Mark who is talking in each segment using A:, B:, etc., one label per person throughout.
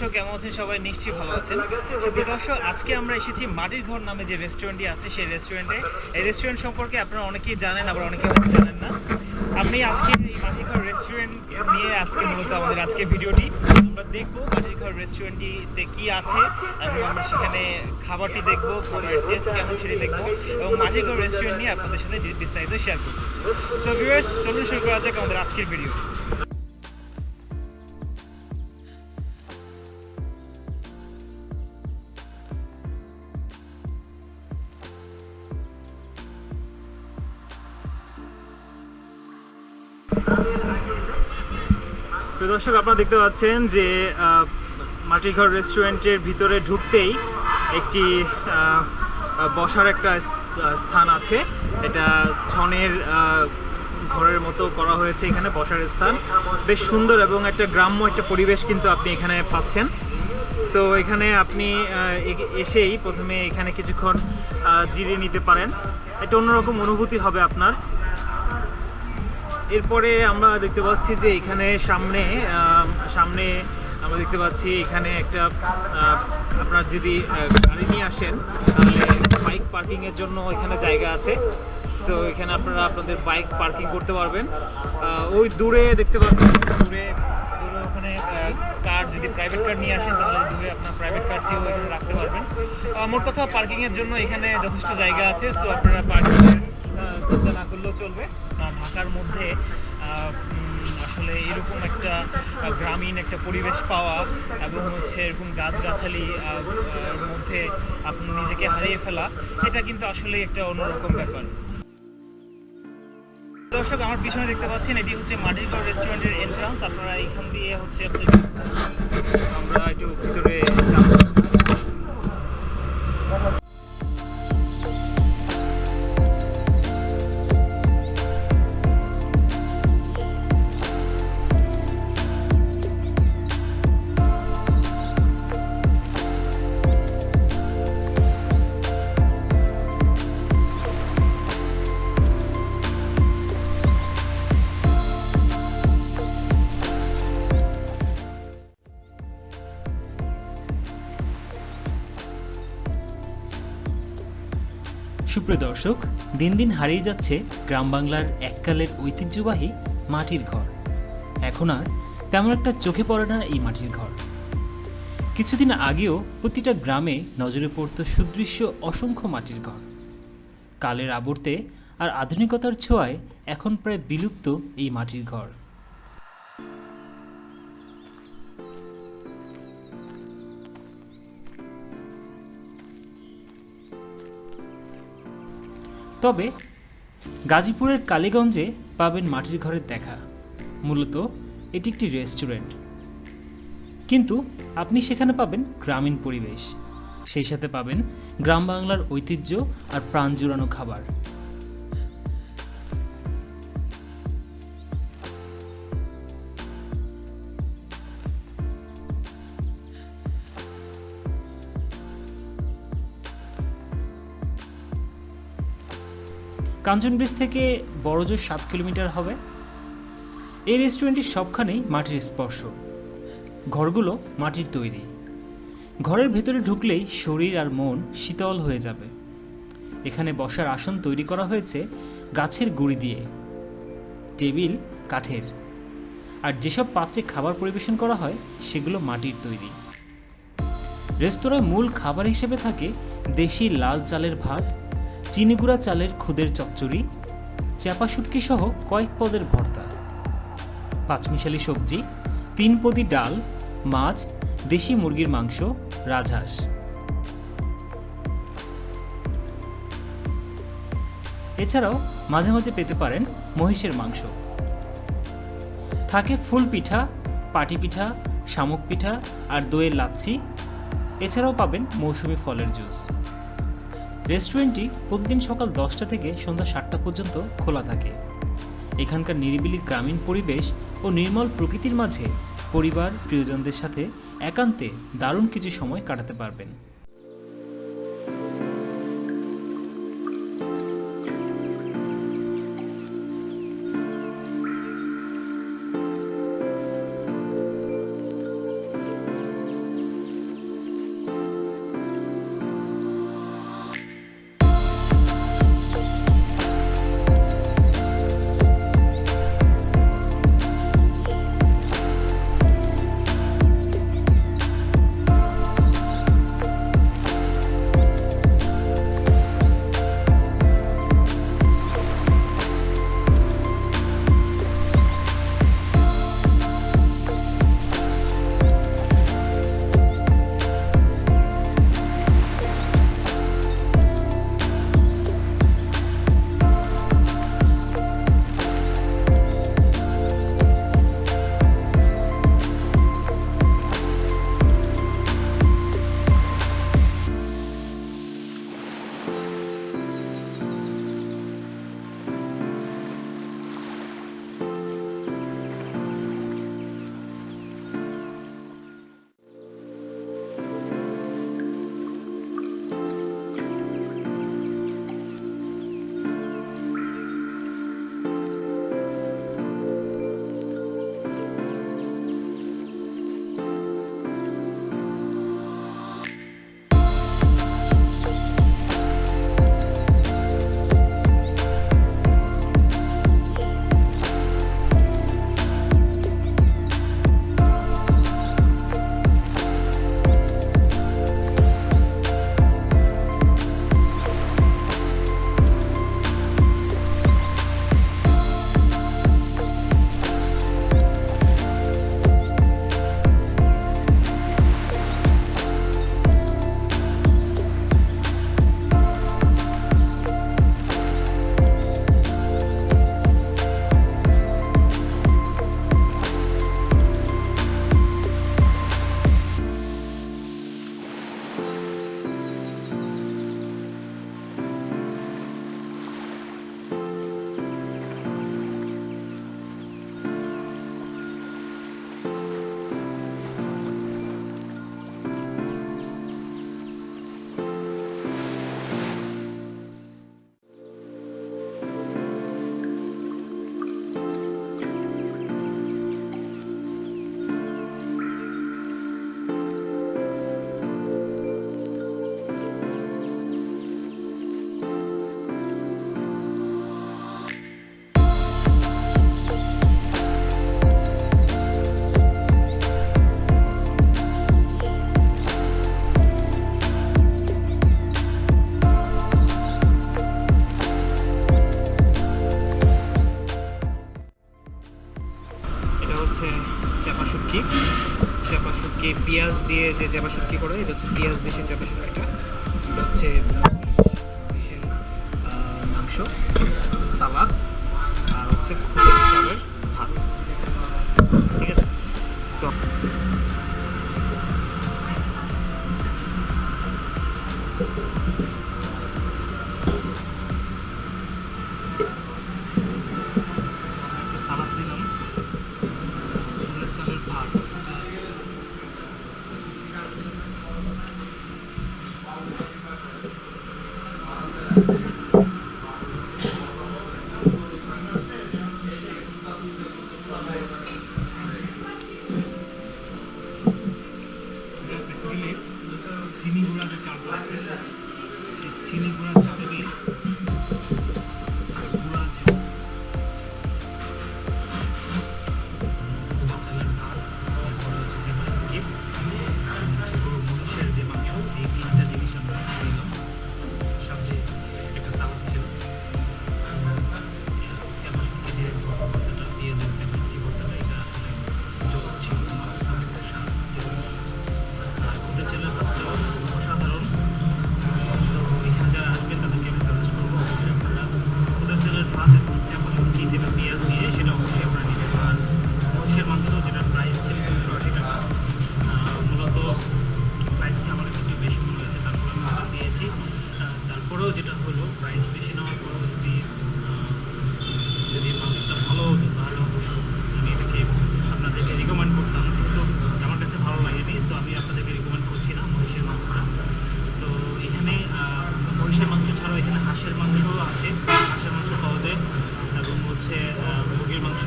A: দর্শক কেমন আছেন? সবাই নিশ্চয়ই ভালো আছেন। সুপ্রিয় দর্শক, আজকে আমরা এসেছি মাটির ঘর নামে যে রেস্টুরেন্টটি আছে, সেই রেস্টুরেন্টে এই রেস্টুরেন্ট সম্পর্কে আপনারা অনেকেই জানেন, আবার অনেকে জানেন না। আপনি আজকে এই মাটির ঘর রেস্টুরেন্ট নিয়ে আজকে মূলত আমাদের আজকে ভিডিওটি। আমরা দেখব মাটির ঘর রেস্টুরেন্টটিতে কি আছে, এবং আমরা সেখানে খাবারটি দেখব, খাবারের টেস্ট কেমন সেটি দেখব, এবং মাটির ঘর রেস্টুরেন্ট নিয়ে আপনাদের সাথে বিস্তারিত শেয়ার করব। সো ভিউয়ার্স চলুন শুরু করা যাক আমাদের আজকের ভিডিও দর্শক, আপনারা দেখতে পাচ্ছেন যে মাটিঘর রেস্টুরেন্টের ভিতরে ঢুকতেই একটি বসার একটা স্থান আছে। এটা ছনের ঘরের মতো করা হয়েছে এখানে, বসার স্থান। বেশ সুন্দর এবং একটা গ্রাম্য একটা পরিবেশ কিন্তু আপনি এখানে পাচ্ছেন। সো এখানে আপনি এসেই প্রথমে এখানে কিছুক্ষণ জিরিয়ে নিতে পারেন। একটা অন্যরকম অনুভূতি হবে আপনার। এরপরে আমরা দেখতে পাচ্ছি যে এখানে সামনে সামনে আমরা দেখতে পাচ্ছি এখানে একটা আপনার যদি গাড়ি নিয়ে আসেন, তাহলে বাইক পার্কিং এর জন্য এখানে জায়গা আছে। সো এখানে আপনারা আপনাদের বাইক পার্কিং করতে পারবেন। ওই দূরে দেখতে পাচ্ছেন দূরে দূরে ওখানে কার যদি প্রাইভেট কার নিয়ে আসেন, তাহলে দূরে আপনার প্রাইভেট কারটিও এখানে রাখতে পারবেন। মোট কথা পার্কিং এর জন্য এখানে যথেষ্ট জায়গা আছে। সো আপনারা পার্কিং চিন্তা না করলেও চলবে। ঢাকার মধ্যে আসলে এরকম একটা গ্রামীণ একটা পরিবেশ পাওয়া এবং হচ্ছে এরকম গাছগাছালি মধ্যে আপনি নিজেকে হারিয়ে ফেলা, এটা কিন্তু আসলে একটা অন্যরকম ব্যাপার। দর্শক, আমার পিছনে দেখতে পাচ্ছেন, এটি হচ্ছে মাটিরগড় রেস্টুরেন্টের এন্ট্রান্স আপনারা এইখান দিয়ে হচ্ছে আমরা একটু ভিতরে যাব
B: সুপ্রিয় দর্শক, দিন দিন হারিয়ে যাচ্ছে গ্রাম বাংলার এককালের ঐতিহ্যবাহী মাটির ঘর। এখন আর তেমন একটা চোখে পড়ে না এই মাটির ঘর। কিছুদিন আগেও প্রতিটা গ্রামে নজরে পড়ত সুদৃশ্য অসংখ্য মাটির ঘর। কালের আবর্তে আর আধুনিকতার ছোঁয়ায় এখন প্রায় বিলুপ্ত এই মাটির ঘর। তবে গাজীপুরের কালীগঞ্জে পাবেন মাটির ঘরের দেখা। মূলত এটি একটি রেস্টুরেন্ট। কিন্তু আপনি সেখানে পাবেন গ্রামীণ পরিবেশ। সেই সাথে পাবেন গ্রাম বাংলার ঐতিহ্য আর প্রাণ জুড়ানো খাবার। কাঞ্চন ব্রিজ থেকে বড়জোর সাত কিলোমিটার হবে। এই রেস্টুরেন্টটির সবখানেই মাটির স্পর্শ। ঘরগুলো মাটির তৈরি। ঘরের ভেতরে ঢুকলেই শরীর আর মন শীতল হয়ে যাবে। এখানে বসার আসন তৈরি করা হয়েছে গাছের গুঁড়ি দিয়ে। টেবিল কাঠের। আর যেসব পাত্রে খাবার পরিবেশন করা হয়, সেগুলো মাটির তৈরি। রেস্তোরাঁয় মূল খাবার হিসেবে থাকে দেশি লাল চালের ভাত চিনিগুড়া চালের খুদের চচ্চড়ি চাপা শুটকি সহ কয়েক পদের ভর্তা, পাঁচমিশালি সবজি, তিন পদি ডাল, মাছ, দেশি মুরগির মাংস, রাজহাঁস। এছাড়াও মাঝে মাঝে পেতে পারেন মহিষের মাংস। থাকে ফুল পিঠা, পাটি পিঠা, শামুক পিঠা আর দইয়ের লাচ্ছি। এছাড়াও পাবেন মৌসুমি ফলের জুস। রেস্টুরেন্টটি প্রতিদিন সকাল দশটা থেকে সন্ধ্যা সাতটা পর্যন্ত খোলা থাকে। এখানকার নিরিবিলি গ্রামীণ পরিবেশ ও নির্মল প্রকৃতির মাঝে পরিবার, প্রিয়জনদের সাথে একান্তে দারুণ কিছু সময় কাটাতে পারবেন।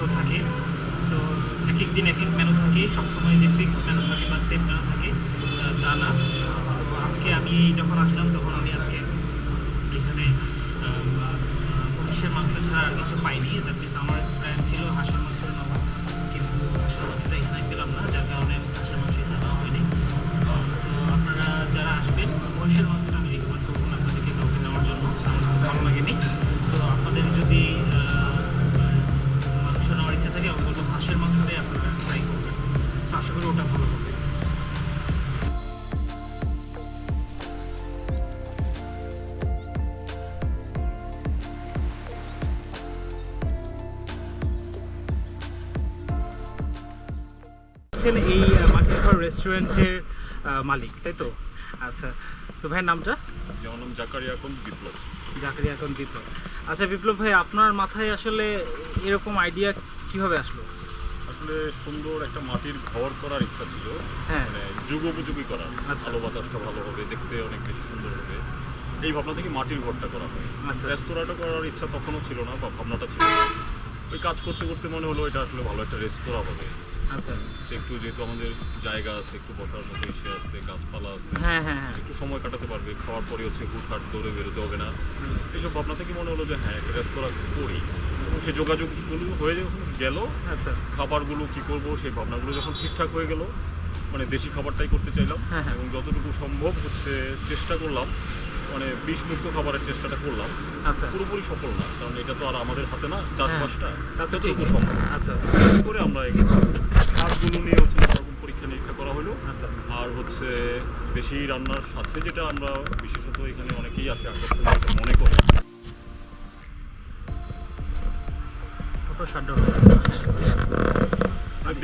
A: মুরগির থাকে। সো এক এক দিন এক এক মেনু থাকে। সবসময় যে ফিক্সড মেনু থাকে বা সেট মেনু থাকে তা না। সো আজকে আমি যখন আসলাম, তখন আমি আজকে এখানে মহিষের মাংস ছাড়া আর কিছু পাইনি। দ্যাট মিনস আমার প্ল্যান ছিল হাঁসের আছেন এই মাটির ঘর রেস্টুরেন্টের মালিক তাই তো? আচ্ছা তো ভাইয়ের নামটা?
C: যেমন নাম জাকারিয়া এখন বিপ্লব।
A: জাকারি এখন বিপ্লব। আচ্ছা বিপ্লব ভাই আপনার মাথায় আসলে এরকম আইডিয়া কীভাবে আসলো?
C: আসলে সুন্দর একটা মাটির ঘর করার ইচ্ছা ছিল।
A: হ্যাঁ।
C: মানে যুগোপযোগী করার।
A: আচ্ছা।
C: আলো বাতাসটা ভালো হবে দেখতে অনেক বেশি সুন্দর হবে। এই ভাবনা থেকে মাটির ঘরটা করা হয়।
A: আচ্ছা।
C: রেস্তোরাঁটা করার ইচ্ছা তখনও ছিল না বা ভাবনাটা ছিল। ওই কাজ করতে করতে মনে হলো এটা আসলে ভালো একটা রেস্তোরাঁ হবে।
A: আচ্ছা।
C: সে একটু যেহেতু আমাদের জায়গা আছে একটু বসার মতো ইসে আছে গাছপালা আছে
A: হ্যাঁ হ্যাঁ হ্যাঁ।
C: একটু সময় কাটাতে পারবে খাওয়ার পরে হচ্ছে হুটহাট দৌড়ে বেরোতে হবে না। এইসব ভাবনা থেকে মনে হলো যে হ্যাঁ একটা রেস্তোরাঁ করি। সে যোগাযোগগুলো হয়ে গেল।
A: আচ্ছা।
C: খাবারগুলো কি করব সেই ভাবনাগুলো যখন ঠিকঠাক হয়ে গেল মানে দেশি খাবারটাই করতে চাইলাম
A: হ্যাঁ, হ্যাঁ।
C: এবং যতটুকু সম্ভব হচ্ছে চেষ্টা করলাম। মানে বিষমুক্ত খাবারের চেষ্টাটা করলাম।
A: আচ্ছা।
C: পুরোপুরি সফল না কারণ এটা তো আর আমাদের হাতে না চাষবাসটা
A: তা তো ঠিক
C: সম্ভব।
A: আচ্ছা আচ্ছা।
C: করে আমরা কাজগুলো নিয়ে হচ্ছে নানারকম পরীক্ষা নিরীক্ষা করা হলো।
A: আচ্ছা।
C: আর হচ্ছে দেশি রান্নার সাথে যেটা আমরা বিশেষত এখানে অনেকেই আসে আকর্ষণ মনে করে।
A: শাটডাউন
C: মানে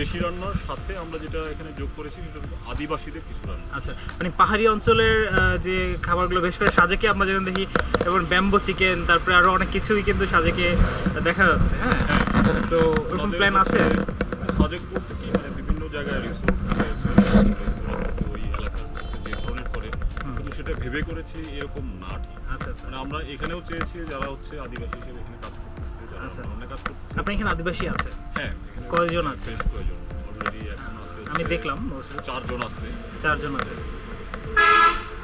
C: দেশি রান্নার সাথে আমরা যেটা এখানে যোগ করেছি সেটা আদিবাসীদের কিছু রান্না।
A: আচ্ছা মানে পাহাড়ি অঞ্চলের যে খাবারগুলো বেশ করে সাজেকে আমরা যেমন দেখি এবং ব্যাম্বো চিকেন তারপরে আরও অনেক কিছুই কিন্তু সাজেকে দেখা যাচ্ছে হ্যাঁ? তো ওরকম প্ল্যান আছে?
C: সাজেক বলতে কি মানে বিভিন্ন জায়গায় রিসোর্ট ওই এলাকার যে ধরনের করে। কিন্তু সেটা ভেবে করেছি এরকম না। ঠিক
A: আচ্ছা আচ্ছা।
C: মানে আমরা এখানেও চেয়েছি যারা হচ্ছে আদিবাসী হিসেবে এখানে কাজ
A: আচ্ছা।
C: অন্য কাজ করতেছে।
A: আপনি এখানে আদিবাসী আছে?
C: হ্যাঁ
A: কয়জন আছে? আমি দেখলাম
C: চারজন আছে।
A: চারজন আছে।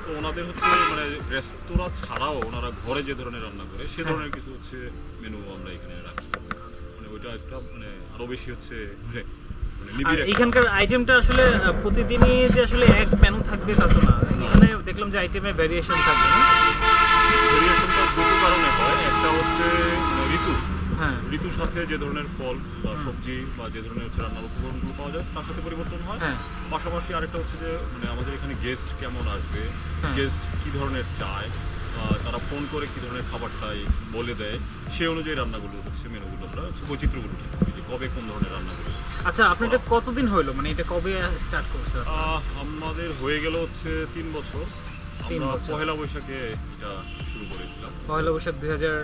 C: তো ওনাদের হচ্ছে মানে রেস্তোরাঁ ছাড়াও ওনারা ঘরে যে ধরনের রান্না করে সে
A: হ্যাঁ।
C: ধরনের কিছু হচ্ছে মেনু আমরা এখানে রাখি। মানে ওইটা একটা মানে আরও বেশি হচ্ছে মানে মানে
A: এখানকার আইটেমটা আসলে প্রতিদিনই যে আসলে এক মেনু থাকবে তা তো না। এখানে দেখলাম যে আইটেমে ভ্যারিয়েশন থাকবে না
C: ভেরিয়েশনটা দুটো কারণে হয়। একটা হচ্ছে মানে ঋতু।
A: হ্যাঁ।
C: ঋতুর সাথে যে ধরনের ফল বা সবজি বা যে ধরনের হচ্ছে রান্নার উপকরণগুলো পাওয়া যায় তার সাথে পরিবর্তন হয়।
A: হ্যাঁ।
C: পাশাপাশি আরেকটা হচ্ছে যে মানে আমাদের এখানে গেস্ট কেমন আসবে?
A: হ্যাঁ।
C: গেস্ট কি ধরনের চায়? তারা ফোন করে কি ধরনের খাবার চাই বলে দেয়? সেই অনুযায়ী রান্নাগুলো হচ্ছে মেনুগুলো আমরা হচ্ছে বৈচিত্র্যগুলো ঠিক করি যে কবে কোন ধরনের রান্নাগুলো
A: আচ্ছা আপনি এটা কতদিন হলো মানে এটা কবে স্টার্ট করছে
C: আহ, আমাদের হয়ে গেল হচ্ছে তিন বছর। আমরা। পহেলা বৈশাখে এটা শুরু করেছিলাম।
A: পয়লা বৈশাখ দুই হাজার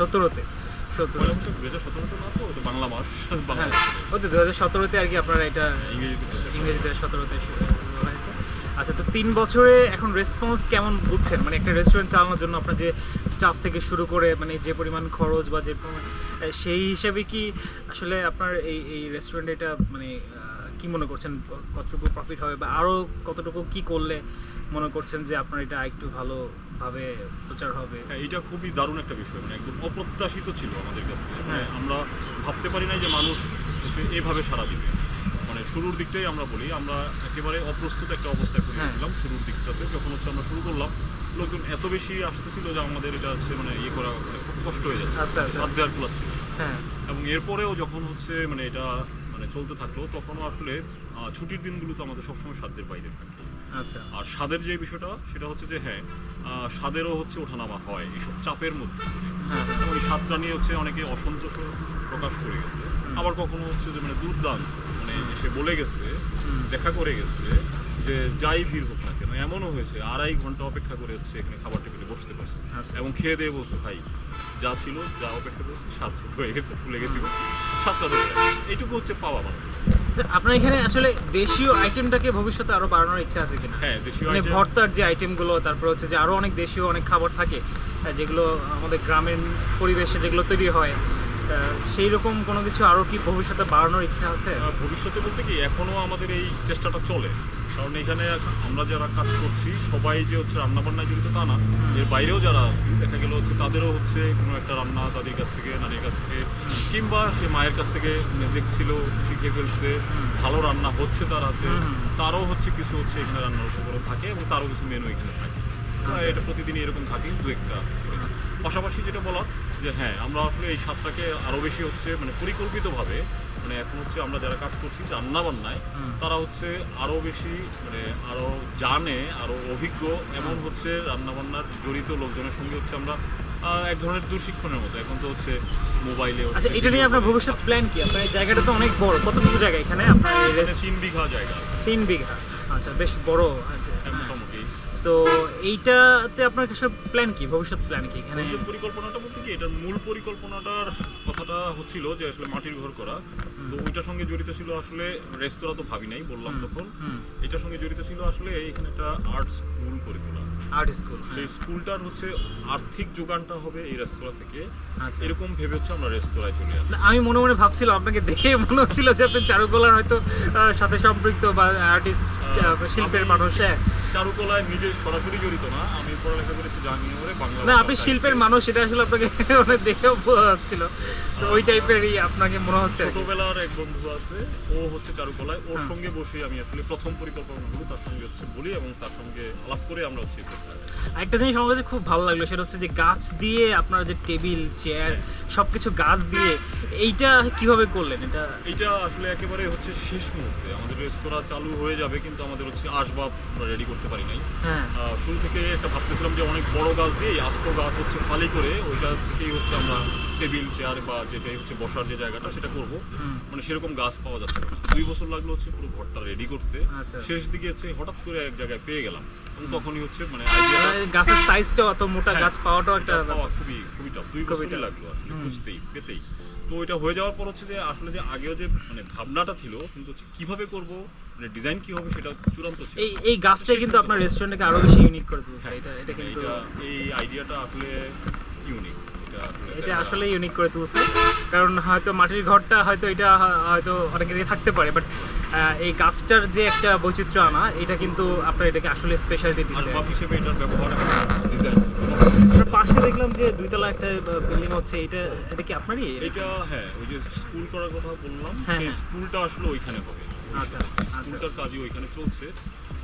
C: সতেরোতে বাংলা মাস
A: হ্যাঁ তো দু হাজার সতেরোতে আর কি আপনারা এটা
C: ইংরেজিতে
A: সতেরোতে শুরু হয়েছে আচ্ছা তো তিন বছরে এখন রেসপন্স কেমন বুঝছেন? মানে একটা রেস্টুরেন্ট চালানোর জন্য আপনার যে স্টাফ থেকে শুরু করে মানে যে পরিমাণ খরচ বা যে পরিমাণ সেই হিসাবে কি আসলে আপনার এই এই রেস্টুরেন্টে এটা মানে কি মনে করছেন? কতটুকু প্রফিট হবে বা আরও কতটুকু কি করলে মনে করছেন যে আপনার এটা একটু ভালোভাবে প্রচার হবে
C: হ্যাঁ এটা খুবই দারুণ একটা বিষয় মানে একদম অপ্রত্যাশিত ছিল আমাদের কাছে মানে
A: হ্যাঁ।
C: আমরা ভাবতে পারি নাই যে মানুষ এভাবে সাড়া দিবে মানে শুরুর দিকটাই আমরা বলি আমরা একেবারে অপ্রস্তুত একটা অবস্থায় পড়ে
A: হ্যাঁ।
C: শুরুর দিকটাতে যখন হচ্ছে আমরা শুরু করলাম লোকজন এত বেশি আসতেছিল যে আমাদের এটা হচ্ছে মানে ইয়ে করা মানে খুব কষ্ট হয়ে যাচ্ছে
A: আচ্ছা, আচ্ছা।
C: সাধ্য আর কুলাচ্ছিল না।
A: হ্যাঁ
C: এবং এরপরেও যখন হচ্ছে মানে এটা মানে চলতে থাকল তখনও আসলে ছুটির দিনগুলো তো আমাদের সবসময় সাধ্যের বাইরে থাকে
A: আচ্ছা।
C: আর স্বাদের যে বিষয়টা সেটা হচ্ছে যে হ্যাঁ স্বাদেরও হচ্ছে ওঠানামা হয় এইসব চাপের মধ্যে
A: হ্যাঁ হ্যাঁ।
C: ওই স্বাদটা নিয়ে হচ্ছে অনেকে অসন্তোষ প্রকাশ করে গেছে। আবার কখনো হচ্ছে যে মানে দুর্দান্ত মানে এসে বলে গেছে দেখা করে গেছে যে যাই ভিড় হোক না কেন এমনও হয়েছে আড়াই ঘণ্টা অপেক্ষা করে হচ্ছে এখানে খাবার টেবিলে বসতে পারছে।
A: আচ্ছা।
C: এবং খেয়ে দিয়ে বলছে ভাই যা ছিল যা অপেক্ষা করছে সার্থক হয়ে গেছে ভুলে গেছিল সাতটা ধরে এইটুকু হচ্ছে পাওয়া মানুষ
A: আপনার এখানে আসলে দেশীয় আইটেমটাকে ভবিষ্যতে আরও বাড়ানোর ইচ্ছা আছে কিনা?
C: হ্যাঁ দেশীয়
A: মানে ভর্তার যে আইটেমগুলো তারপর হচ্ছে যে আরও অনেক দেশীয় অনেক খাবার থাকে যেগুলো আমাদের গ্রামের পরিবেশে যেগুলো তৈরি হয় সেই রকম কোনো কিছু আরও কি ভবিষ্যতে বাড়ানোর ইচ্ছা আছে?
C: ভবিষ্যতে বলতে কি এখনও আমাদের এই চেষ্টাটা চলে। কারণ এখানে আমরা যারা কাজ করছি সবাই যে হচ্ছে রান্না বান্নায় জড়িত তা না এর বাইরেও যারা দেখা গেল হচ্ছে তাদেরও হচ্ছে কোনো একটা রান্না দাদির কাছ থেকে নানির কাছ থেকে কিংবা সে মায়ের কাছ থেকে দেখছিল শিখে ফেলছে ভালো রান্না হচ্ছে তার হাতে। তারও হচ্ছে কিছু হচ্ছে এখানে রান্নার উপকরণ থাকে এবং তারও কিছু মেনু এখানে থাকে। এটা প্রতিদিন এরকম থাকে দু একটা পাশাপাশি যেটা বলা যে হ্যাঁ আমরা আসলে এই স্বাদটাকে আরও বেশি হচ্ছে মানে পরিকল্পিতভাবে মানে এখন হচ্ছে আমরা যারা কাজ করছি রান্না বান্নায় তারা হচ্ছে আরও বেশি মানে আরও জানে আরও অভিজ্ঞ এমন হচ্ছে রান্না বান্নার জড়িত লোকজনের সঙ্গে হচ্ছে আমরা এক ধরনের দুঃশিক্ষণের মতো। এখন তো হচ্ছে মোবাইলে হচ্ছে
A: আচ্ছা এটা নিয়ে আপনার ভবিষ্যৎ প্ল্যান কি? আপনার এই জায়গাটা তো অনেক বড়। কতটুকু জায়গা এখানে? আপনার
C: তিন বিঘা জায়গা
A: তিন বিঘা। আচ্ছা বেশ বড়
C: হ্যাঁ, মোটামুটি।
A: তো এইটাতে আপনার কাছে প্ল্যান কি? ভবিষ্যৎ প্ল্যান কি এখানে?
C: ভবিষ্যৎ পরিকল্পনাটা বলতে কি এটার মূল পরিকল্পনাটার কথাটা হচ্ছিল যে আসলে মাটির ঘর করা। তো ওইটার সঙ্গে জড়িত ছিল আসলে রেস্তোরাঁ তো ভাবি নাই বললাম তখন। এটার সঙ্গে জড়িত ছিল আসলে এখানে একটা আর্ট স্কুল করে তোলা।
A: আর্ট স্কুল
C: সেই স্কুলটার হচ্ছে আর্থিক যোগানটা হবে এই রেস্তোরাঁ থেকে।
A: আচ্ছা।
C: এরকম ভেবে হচ্ছে আমরা রেস্তোরাঁয় চলে আসি
A: আমি মনে মনে ভাবছিলাম আপনাকে দেখে মনে হচ্ছিল যে আপনি চারুকলার হয়তো সাথে সম্পৃক্ত বা আর্টিস্ট শিল্পের মানুষ হ্যাঁ।
C: চারুকলায় নিজে সরাসরি জড়িত না আমি পড়ালেখা করেছি বাংলা
A: না আপনি শিল্পের মানুষ এটা আসলে আপনাকে মানে দেখেও বোঝা যাচ্ছিল। তো ওই টাইপেরই আপনাকে মনে হচ্ছে
C: ছোটবেলার এক বন্ধু আছে ও হচ্ছে চারুকলায় ওর
A: হ্যাঁ।
C: সঙ্গে বসে আমি আসলে প্রথম পরিকল্পনাগুলো তার সঙ্গে হচ্ছে বলি এবং তার সঙ্গে আলাপ করে আমরা হচ্ছে
A: একটা জিনিস আমার কাছে খুব ভালো লাগল সেটা হচ্ছে যে গাছ দিয়ে আপনার যে টেবিল চেয়ার সবকিছু গাছ দিয়ে এইটা কীভাবে করলেন? এটা
C: এটা আসলে একেবারে হচ্ছে শেষ মুহূর্তে। আমাদের রেস্তোরাঁ চালু হয়ে যাবে কিন্তু আমাদের হচ্ছে আসবাব রেডি করতে পারি নাই।
A: হ্যাঁ।
C: শুরু থেকে একটা ভাবতেছিলাম যে অনেক বড় গাছ দিয়ে আস্ত গাছ হচ্ছে ফালি করে ওইটা থেকেই হচ্ছে আমরা টেবিল চেয়ার বা যেটাই হচ্ছে বসার যে জায়গাটা সেটা করব। মানে সেরকম গাছ পাওয়া যাচ্ছে না। দুই বছর লাগল হচ্ছে পুরো ঘরটা রেডি করতে।
A: আচ্ছা।
C: শেষ দিকে হচ্ছে হঠাৎ করে এক জায়গায় পেয়ে গেলাম। তখনই হচ্ছে মানে
A: গাছের সাইজটাও অত মোটা
C: হ্যাঁ,
A: গাছ পাওয়াটাও একটা
C: খুবই খুবই tough। দুই বছরই লাগল আসলে। খুঁজতেই পেতেই। তো ওইটা হয়ে যাওয়ার পর হচ্ছে যে আসলে যে আগেও যে মানে ভাবনাটা ছিল কিন্তু হচ্ছে কীভাবে করব মানে ডিজাইন কি হবে সেটা চূড়ান্ত ছিল।
A: এই এই গাছটাই কিন্তু আপনার রেস্টুরেন্টকে আরও বেশি ইউনিক করে তুলছে
C: হ্যাঁ,
A: এটা এটা কিন্তু
C: এই আইডিয়াটা আসলে ইউনিক এটা আসলে
A: ইউনিক করে তুলছে। কারণ হয়তো মাটির ঘরটা হয়তো এটা হয়তো অনেকেরই থাকতে পারে বাট এই গাছটার যে একটা বৈচিত্র্য আনা এটা কিন্তু আপনার এটাকে আসলে স্পেশালিটি দিচ্ছে
C: হিসেবে এটার ব্যবহার
A: পাশে দেখলাম যে দুইতলা একটা বিল্ডিং হচ্ছে এটা এটা কি আপনারই?
C: এটা হ্যাঁ ওই যে স্কুল করার কথা বললাম
A: হ্যাঁ,
C: সেই
A: হ্যাঁ।
C: স্কুলটা আসলে ওইখানে হবে।
A: আচ্ছা, আচ্ছা।
C: স্কুলটার কাজই ওইখানে চলছে।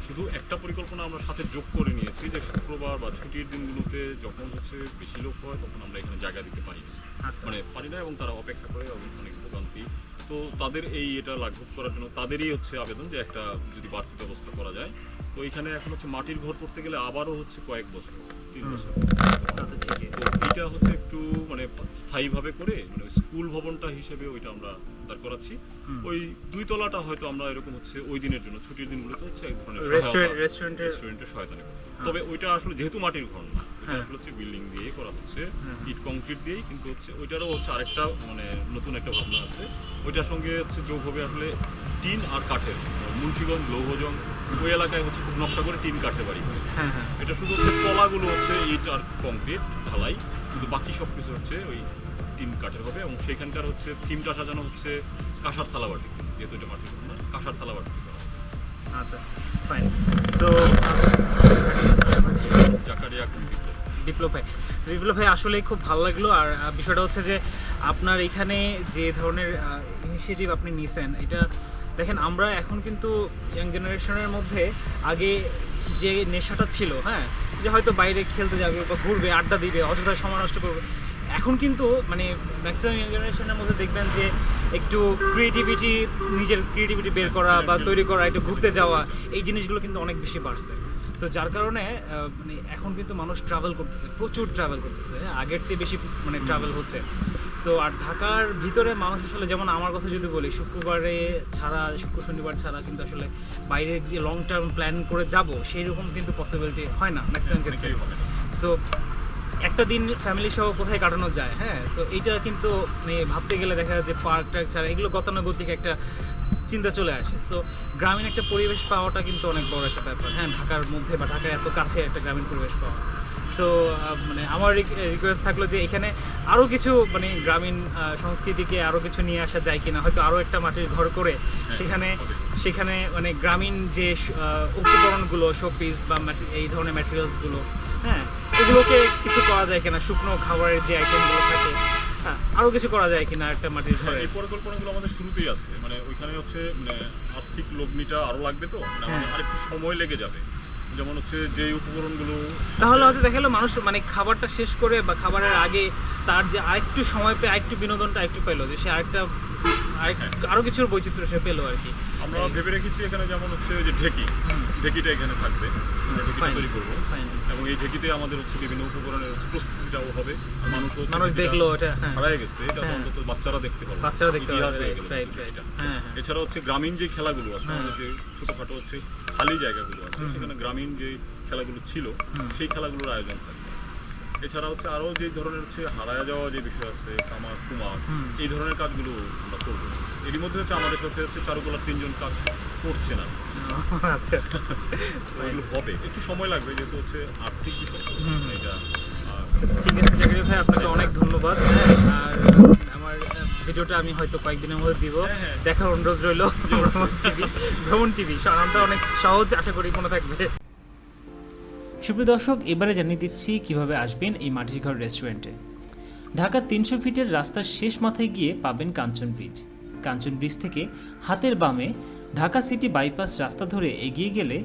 C: শুধু একটা পরিকল্পনা আমরা সাথে যোগ করে নিয়েছি যে শুক্রবার বা ছুটির দিনগুলোতে যখন হচ্ছে বেশি লোক হয় তখন আমরা এখানে জায়গা দিতে পারি।
A: আচ্ছা।
C: মানে পারি না এবং তারা অপেক্ষা করে অনেক ভোগান্তি। তো তাদের এই এটা লাঘব করার জন্য তাদেরই হচ্ছে আবেদন যে একটা যদি বাড়তি ব্যবস্থা করা যায়। তো এখানে এখন হচ্ছে মাটির ঘর করতে গেলে আবারও হচ্ছে কয়েক বছর।
A: আচ্ছা
C: তো এটা হচ্ছে একটু মানে স্থায়ীভাবে করে মানে স্কুল ভবনটা হিসেবে ওইটা আমরা দাঁড় করাচ্ছি। ওই দুই তলাটা হয়তো আমরা এরকম হচ্ছে ওই দিনের জন্য ছুটির দিনগুলোতে হচ্ছে এক ধরনের
A: রেস্টুরেন্টের
C: রেস্টুরেন্টের সহায়তা নেব তবে ওইটা আসলে যেহেতু মাটির ঘর না ওইটা
A: হ্যাঁ।
C: হচ্ছে বিল্ডিং দিয়ে করা হচ্ছে। ইট কংক্রিট দিয়েই কিন্তু হচ্ছে ওইটারও হচ্ছে আরেকটা মানে নতুন একটা ভাবনা আছে। ওইটার সঙ্গে হচ্ছে যোগ হবে আসলে টিন আর কাঠের। মুন্সিগঞ্জ লৌহজং ওই এলাকায় হচ্ছে খুব নকশা করে টিন হয়
A: হ্যাঁ হ্যাঁ।
C: এটা শুধু হচ্ছে তলাগুলো হচ্ছে ইট আর কংক্রিট ঢালাই কিন্তু বাকি সব কিছু হচ্ছে ওই টিন কাঠের হবে এবং সেখানকার হচ্ছে থিমটা সাজানো হচ্ছে কাঁসার থালাবাটি যেহেতু এটা মাটির না কাঁসার থালাবাটি
A: আচ্ছা ফাইন সো
C: জাকারিয়া
A: বিপ্লব ভাই। বিপ্লব ভাই, আসলেই খুব ভালো লাগল। আর বিষয়টা হচ্ছে যে, আপনার এখানে যে ধরনের ইনিশিয়েটিভ আপনি নিয়েছেন এটা দেখেন, আমরা এখন কিন্তু ইয়াং জেনারেশনের মধ্যে আগে যে নেশাটা ছিল হ্যাঁ যে হয়তো বাইরে খেলতে যাবে বা ঘুরবে, আড্ডা দিবে, অযথা সময় নষ্ট করবে। এখন কিন্তু মানে ম্যাক্সিমাম ইয়াং জেনারেশনের মধ্যে দেখবেন যে, একটু ক্রিয়েটিভিটি নিজের ক্রিয়েটিভিটি বের করা বা তৈরি করা, একটু ঘুরতে যাওয়া, এই জিনিসগুলো কিন্তু অনেক বেশি বাড়ছে। তো যার কারণে মানে এখন কিন্তু মানুষ ট্রাভেল করতেছে প্রচুর ট্রাভেল করতেছে আগের চেয়ে বেশি মানে ট্রাভেল হচ্ছে। সো আর ঢাকার ভিতরে মানুষ আসলে যেমন আমার কথা যদি বলি শুক্রবারে ছাড়া শুক্র শনিবার ছাড়া কিন্তু আসলে বাইরে গিয়ে লং টার্ম প্ল্যান করে যাব সেই রকম কিন্তু পসিবিলিটি হয় না ম্যাক্সিমাম ক্ষেত্রে। সো একটা দিন ফ্যামিলি সহ কোথায় কাটানো যায় হ্যাঁ? সো এইটা কিন্তু মানে ভাবতে গেলে দেখা যায় যে পার্ক টার্ক ছাড়া এগুলো গতানুগতিক একটা চিন্তা চলে আসে। সো গ্রামীণ একটা পরিবেশ পাওয়াটা কিন্তু অনেক বড় একটা ব্যাপার। হ্যাঁ ঢাকার মধ্যে বা ঢাকার এত কাছে একটা গ্রামীণ পরিবেশ পাওয়া। সো মানে আমার রিকোয়েস্ট থাকল যে এখানে আরও কিছু মানে গ্রামীণ সংস্কৃতিকে আরও কিছু নিয়ে আসা যায় কিনা হয়তো আরও একটা মাটির ঘর করে সেখানে সেখানে মানে গ্রামীণ যে উপকরণগুলো শোপিস বা এই ধরনের ম্যাটেরিয়ালসগুলো হ্যাঁ এগুলোকে কিছু করা যায় কিনা? শুকনো খাবারের যে আইটেমগুলো থাকে হ্যাঁ আরও কিছু করা যায় কিনা একটা মাটির ঘরে?
C: এই পরিকল্পনাগুলো আমাদের শুরুতেই আছে। মানে ওইখানে হচ্ছে মানে আর্থিক লগ্নিটা আরও লাগবে তো? মানে
A: হ্যাঁ।
C: আরেকটু সময় লেগে যাবে। যেমন হচ্ছে যে উপকরণগুলো
A: তাহলে হয়তো দেখা গেলো মানুষ মানে খাবারটা শেষ করে বা খাবারের আগে তার যে আরেকটু সময় পেয়ে আরেকটু বিনোদনটা একটু পেল যে সে আরেকটা আরেক আরও কিছুর বৈচিত্র্য সে পেল আর কি।
C: আমরা ভেবে রেখেছি এখানে যেমন হচ্ছে ওই যে ঢেকি। ঢেকিটা এখানে থাকবে। ঢেকিটা তৈরি করব। এবং এই ঢেকিতে আমাদের হচ্ছে বিভিন্ন উপকরণের হচ্ছে প্রস্তুতিটাও হবে। মানুষ
A: মানুষ দেখল এটা হ্যাঁ।
C: হারায় গেছে। এটা
A: হ্যাঁ।
C: অন্তত বাচ্চারা দেখতে পারবে
A: বাচ্চারা দেখতে পারবে,
C: হয়ে। এছাড়া হচ্ছে গ্রামীণ যে খেলাগুলো আছে। আমাদের যে ছোটখাটো হচ্ছে খালি জায়গাগুলো আছে। সেখানে গ্রামীণ যে খেলাগুলো ছিল সেই খেলাগুলোর আয়োজন থাকবে এছাড়া হচ্ছে আরও যে ধরনের হচ্ছে হারায় যাওয়া যে বিষয় আছে কামার কুমার এই ধরনের কাজগুলো আমরা করব। এরই মধ্যে হচ্ছে আমাদের সাথে হচ্ছে চারুকলার তিনজন কাজ করছে না।
A: আচ্ছা।
C: এগুলো হবে। একটু সময় লাগবে যেহেতু হচ্ছে আর্থিক বিষয়। এটা
A: ঠিক আছে জাকির ভাই আপনাকে অনেক ধন্যবাদ। হ্যাঁ আর আমার ভিডিওটা আমি হয়তো কয়েকদিনের মধ্যে দিব।
C: হ্যাঁ, হ্যাঁ।
A: দেখার অনুরোধ রইল ভ্রমণ টিভি। ভ্রমণ টিভি নামটা অনেক সহজ আশা করি মনে থাকবে।
B: সুপ্রিয় দর্শক, এবারে জানিয়ে দিচ্ছি কীভাবে আসবেন এই মাটির ঘর রেস্টুরেন্টে ঢাকার তিনশো ফিটের রাস্তার শেষ মাথায় গিয়ে পাবেন কাঞ্চন ব্রিজ কাঞ্চন ব্রিজ থেকে হাতের বামে ঢাকা সিটি বাইপাস রাস্তা ধরে এগিয়ে গেলে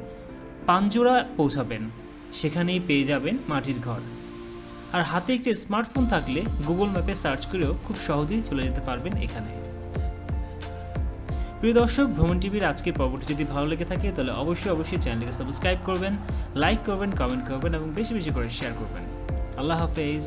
B: পাঞ্জোরা পৌঁছাবেন। সেখানেই পেয়ে যাবেন মাটির ঘর। আর হাতে একটি স্মার্টফোন থাকলে গুগল ম্যাপে সার্চ করেও খুব সহজেই চলে যেতে পারবেন এখানে। প্রিয় দর্শক, ভ্রমণ টিভির আজকের পর্বটি যদি ভালো লেগে থাকে, তাহলে অবশ্যই অবশ্যই চ্যানেলটিকে সাবস্ক্রাইব করবেন, লাইক করবেন, কমেন্ট করবেন এবং বেশি বেশি করে শেয়ার করবেন। আল্লাহ হাফেজ।